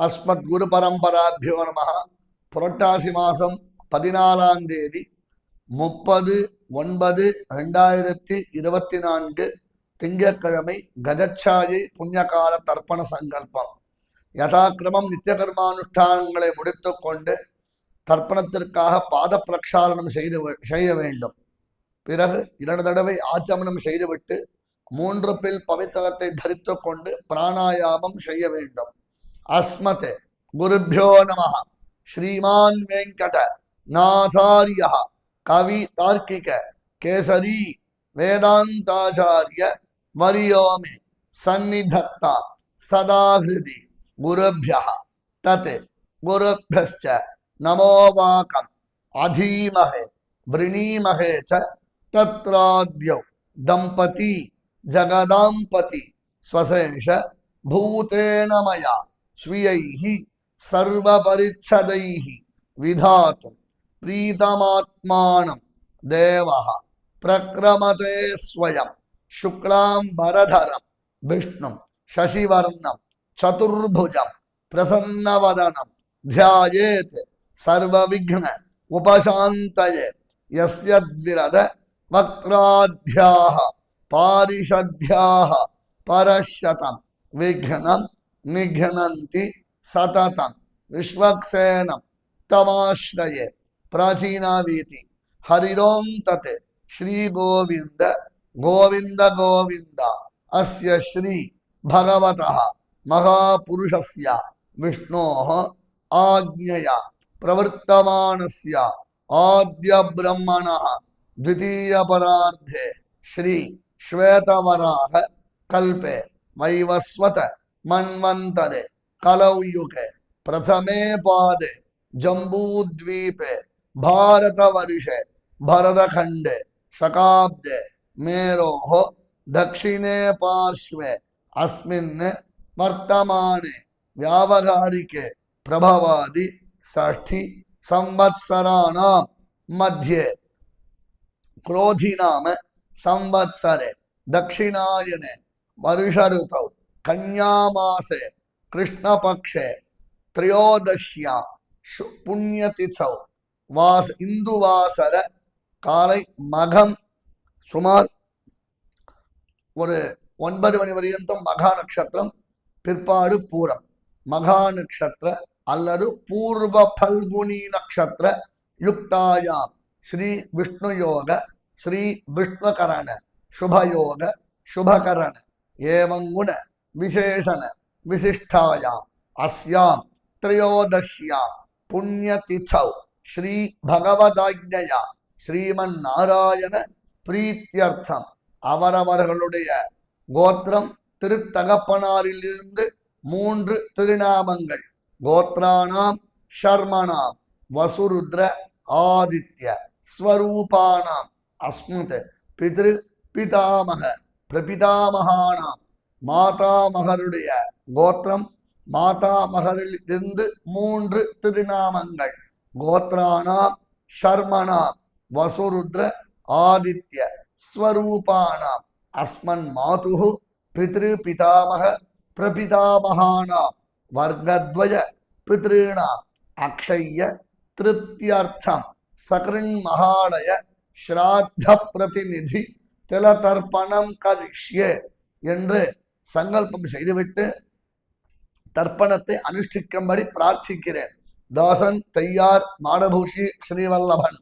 அஸ்மத் குரு பரம்பராபியோ நம புரட்டாசி மாதம் பதினாலாம் தேதி முப்பது ஒன்பது ரெண்டாயிரத்தி இருபத்தி நான்கு திங்கட்கிழமை கஜச்சாயை புண்ணியகால தர்ப்பண சங்கல்பம். யதாக்கிரமம் நித்தியகர்மானுஷ்டானங்களை முடித்துக்கொண்டு தர்ப்பணத்திற்காக பாத பிரக்ஷாலனம் செய்து செய்ய வேண்டும். பிறகு இரண்டு தடவை ஆச்சமனம் செய்துவிட்டு மூன்று பில் பவித்திரத்தை தரித்து கொண்டு பிராணாயாமம் செய்ய வேண்டும். अस्मत् गुरुभ्यो नम। श्रीमान वेंकट नाथार्य, कवि तार्किक केसरी वेदांताचार्य वरियो मे सन्निधत्ता सदा हृदि गुरुभ्य। तत् गुरुभ्य नमो वाक अधीमहे, वृणीमहे च दंपती जगदंपति स्वशेष भूतेन मया। प्रीतमात्मानं देवः प्रक्रमते स्वयं शुक्लाम्बरधरं विष्णुं शशिवर्णं चतुर्भुजं प्रसन्नवदनं ध्यायेत् सर्वविघ्न उपशान्तये यस्य द्विरद वक्त्राध्याः विघ्नं निघ्नन्ति सततं विश्वक्सेनं तमाश्रये प्राचीनावीति हरिरों तत् श्रीगोविन्द, गोविन्द गोविन्द। अस्य श्री भगवतः महापुरुषस्य विष्णोः आज्ञया प्रवर्तमानस्य आद्यब्रह्मणः द्वितीयपरार्धे श्री श्वेतवराह कल्पे। वैवस्वत मन्वन्तरे कलौयुगे प्रथमे पादे जम्बूद्वीपे भारतवर्षे भरतखण्डे शकाब्दे मेरोः दक्षिणे पार्श्वे अस्मिन् वर्तमाने व्यावहारिके प्रभवादि षष्ठी संवत्सराणां मध्ये क्रोधिनाम संवत्सरे दक्षिणायने वर्षऋतौ கன்யாமாசே கிருஷ்ணபக்ஷே திரையோதஷ்யா புண்ணியதிசௌ வாச இந்துவாசர காலை மகம் சுமார் ஒரு ஒன்பது மணி பர்யந்தம் மகா நட்சத்திரம் பிற்பாடு பூரம். மகா நட்சத்திர அல்லது பூர்வ பல்குனி நட்சத்திர யுக்தாயாம். ஸ்ரீ விஷ்ணு யோக ஸ்ரீ விஷ்ணுகரண சுபயோக சுபகரண ஏவங்குண விசேஷன விசிஷ்டாயாம் அஸ்யாம் த்ரயோதஷ்யாம் புண்ணியதிசௌ ஸ்ரீ பகவதாஜ்ஞயா ஸ்ரீமன் நாராயண பிரீத்தியர்த்தம் அவரவர்களுடைய கோத்திரம் திருத்தகப்பனாரிலிருந்து மூன்று திருநாமங்கள். கோத்ராணாம் ஷர்மணாம் வசுருத்ர ஆதித்ய ஸ்வரூபானாம் அஸ்முத் பிதிரு பிதாமக பிரபிதாமகானாம். மாதாமகருடைய கோத்திரம் மாதாமகரிலிருந்து மூன்று திருநாமங்கள். கோத்ராணாம் ஷர்மணாம் வசுருத்ர ஆதித்ய ஸ்வரூபானாம் அஸ்மன் மாதுः பித்ரு பிதாமக பிரபிதாமகானாம் வர்க்கத்வய பித்ருணாம் அக்ஷய திருப்தியர்த்தம் சகரின் மகாலய ஸ்ராத்த பிரதிநிதி திலதர்ப்பணம் கரிஷ்யே என்று சங்கல்பம் செய்துவிட்டு தர்ப்பணத்தை அனுஷ்டிக்கும்படி பிரார்த்திக்கிறேன். தாசன் தையார் மாடபூஷி ஸ்ரீவல்லபன்.